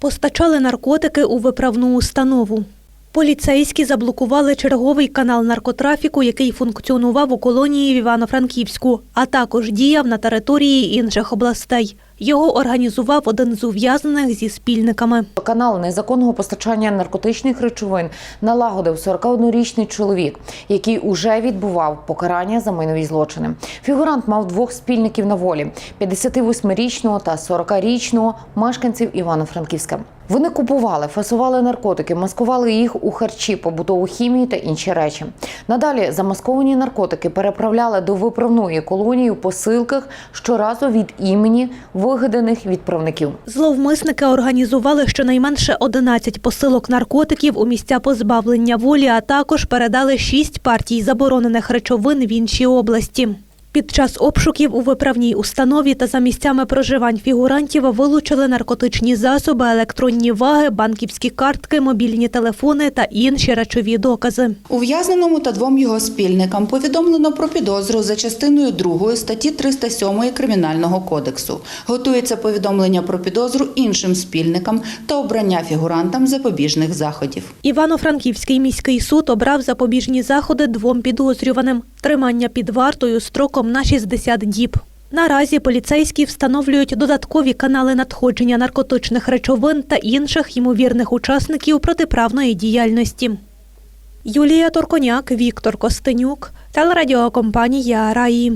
Постачали наркотики у виправну установу. Поліцейські заблокували черговий канал наркотрафіку, який функціонував у колонії в Івано-Франківську, а також діяв на території інших областей. Його організував один з ув'язаних зі спільниками. Канал незаконного постачання наркотичних речовин налагодив 41-річний чоловік, який уже відбував покарання за майнові злочини. Фігурант мав двох спільників на волі: 58-річного та 40-річного мешканців Івано-Франківська. Вони купували, фасували наркотики, маскували їх у харчі, побутову хімію та інші речі. Надалі замасковані наркотики переправляли до виправної колонії у посилках щоразу від імені вигаданих відправників. Зловмисники організували щонайменше 11 посилок наркотиків у місця позбавлення волі, а також передали 6 партій заборонених речовин в інші області. Під час обшуків у виправній установі та за місцями проживань фігурантів вилучили наркотичні засоби, електронні ваги, банківські картки, мобільні телефони та інші речові докази. Ув'язненому та двом його спільникам повідомлено про підозру за частиною 2 статті 307 Кримінального кодексу. Готується повідомлення про підозру іншим спільникам та обрання фігурантам запобіжних заходів. Івано-Франківський міський суд обрав запобіжні заходи двом підозрюваним – тримання під вартою строком на 60 діб. Наразі поліцейські встановлюють додаткові канали надходження наркотичних речовин та інших ймовірних учасників протиправної діяльності. Юлія Торконяк, Віктор Костенюк, телерадіокомпанія Раї.